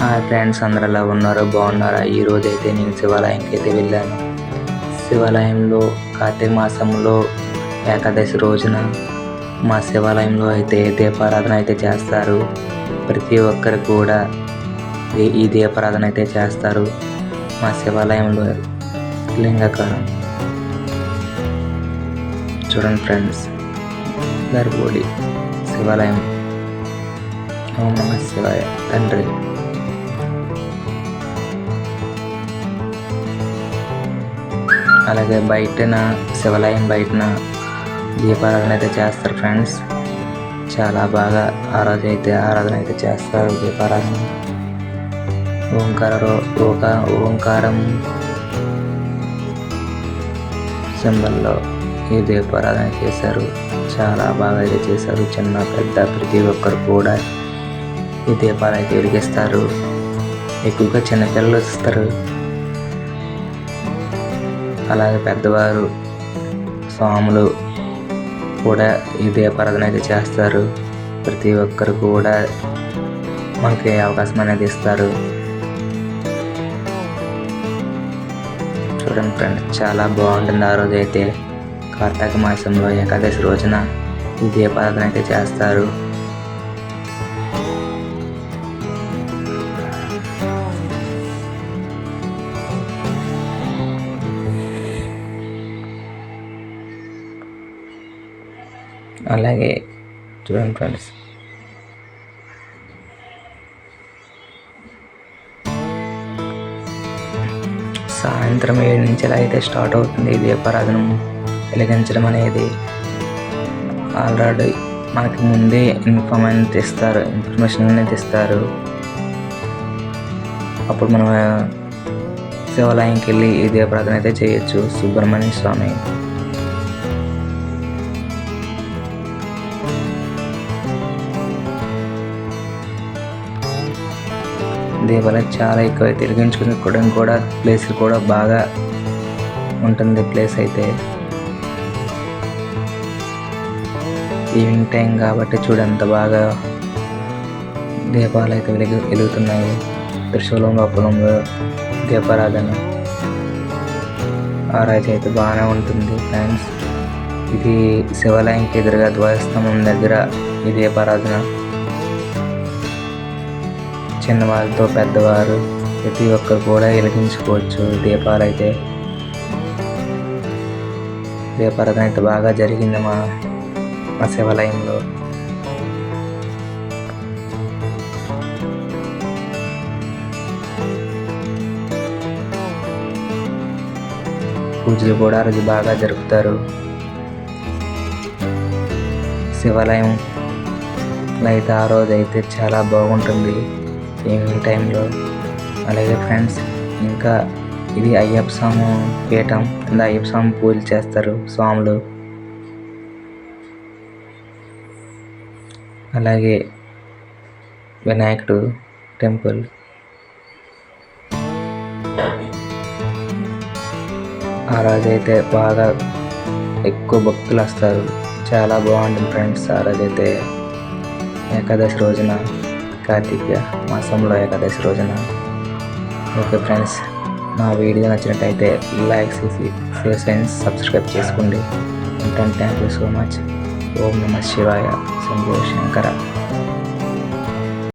Hi friends అందరు ఎలా ఉన్నారు? బాగున్నారా? ఈరోజు అయితే నేను శివాలయంకి అయితే వెళ్ళాను. శివాలయంలో కార్తీక మాసంలో ఏకాదశి రోజున మా శివాలయంలో అయితే దీపారాధన అయితే చేస్తారు. ప్రతి ఒక్కరు కూడా ఈ- దీపారాధన అయితే చేస్తారు. మా శివాలయంలో లింగకారం. చూడండి ఫ్రెండ్స్ గర్భోడి శివాలయం. ఓం నమ శివాయ. తండ్రి. అలాగే బయటన శివాలయం బయటన దీపారాధన అయితే చేస్తారు ఫ్రెండ్స్. చాలా బాగా ఆరాధన అయితే ఆరాధన అయితే చేస్తారు దీపారాధన. ఓంకార ఓక ఓంకారం సింబల్లో ఈ దీపారాధన చేశారు. చాలా బాగా అయితే చేశారు. చిన్న పెద్ద ప్రతి ఒక్కరు కూడా ఈ దీపాలు అయితే వెలిగిస్తారు. ఎక్కువగా చిన్నపిల్లలు వస్తారు. అలాగే పెద్దవారు స్వాములు కూడా ఈ దీపారాధన అయితే చేస్తారు. ప్రతి ఒక్కరు కూడా మనకి అవకాశం అనేది ఇస్తారు. చూడండి ఫ్రెండ్స్ చాలా బాగుంటుంది ఆ రోజు అయితే. కార్తీక మాసంలో ఏకాదశి రోజున ఈ దీపారాధన అయితే చేస్తారు. అలాగే చూడండి ఫ్రెండ్స్. సాయంత్రం ఏడు నుంచి ఎలా అయితే స్టార్ట్ అవుతుంది ఈ దీపారాధన వెలిగించడం అనేది ఆల్రెడీ మనకి ముందే ఇన్ఫార్మ్ అనేది ఇస్తారు ఇన్ఫర్మేషన్ అనేది ఇస్తారు అప్పుడు మనం శివాలయంకి వెళ్ళి ఈ దీపారాధన అయితే చేయొచ్చు. సుబ్రహ్మణ్య స్వామి. దీనివల్ల చాలా ఎక్కువ తిరిగించుకోవడం కూడా ప్లేస్ కూడా బాగా ఉంటుంది ప్లేస్ అయితే. ఈవినింగ్ టైం కాబట్టి చూడు ఎంత బాగా దీపాలు అయితే వెలుగు వెలుగుతున్నాయి. త్రిశూలం గొప్పలంలో దీపారాధన. ఆ రోజు అయితే బాగానే ఉంటుంది ఫ్రెండ్స్ ఇది శివాలయంకి ఎదురుగా ధ్వజస్తంభం దగ్గర ఈ దీపారాధన. చిన్నవాళ్ళతో పెద్దవారు ప్రతి ఒక్కరు కూడా వెలిగించుకోవచ్చు. దీపాలు అయితే దీపారాధన అయితే బాగా జరిగింది మా మా శివాలయంలో. పూజలు కూడా రోజు బాగా జరుపుతారు. శివాలయం అయితే ఆ రోజు అయితే చాలా బాగుంటుంది. ఈవినింగ్ టైంలో అలాగే ఫ్రెండ్స్ ఇంకా ఇది అయ్యప్ప స్వామి పీఠం కింద అయ్యప్ప స్వామి పూజలు చేస్తారు స్వాములు. అలాగే వినాయకుడు టెంపుల్. ఆ రోజు అయితే బాగా ఎక్కువ భక్తులు వస్తారు. చాలా బాగుంటుంది ఫ్రెండ్స్ ఆ రోజు అయితే ఏకాదశి రోజున. కార్తీక మాసంలో ఏకాదశి రోజున. ఓకే ఫ్రెండ్స్ నా వీడియో నచ్చినట్టయితే లైక్ చేసి షేర్ చేయండి సబ్స్క్రైబ్ చేసుకోండి. ఉంటాను థ్యాంక్ యూ సో మచ్. ఓం నమ శివాయ శంభో శంకర.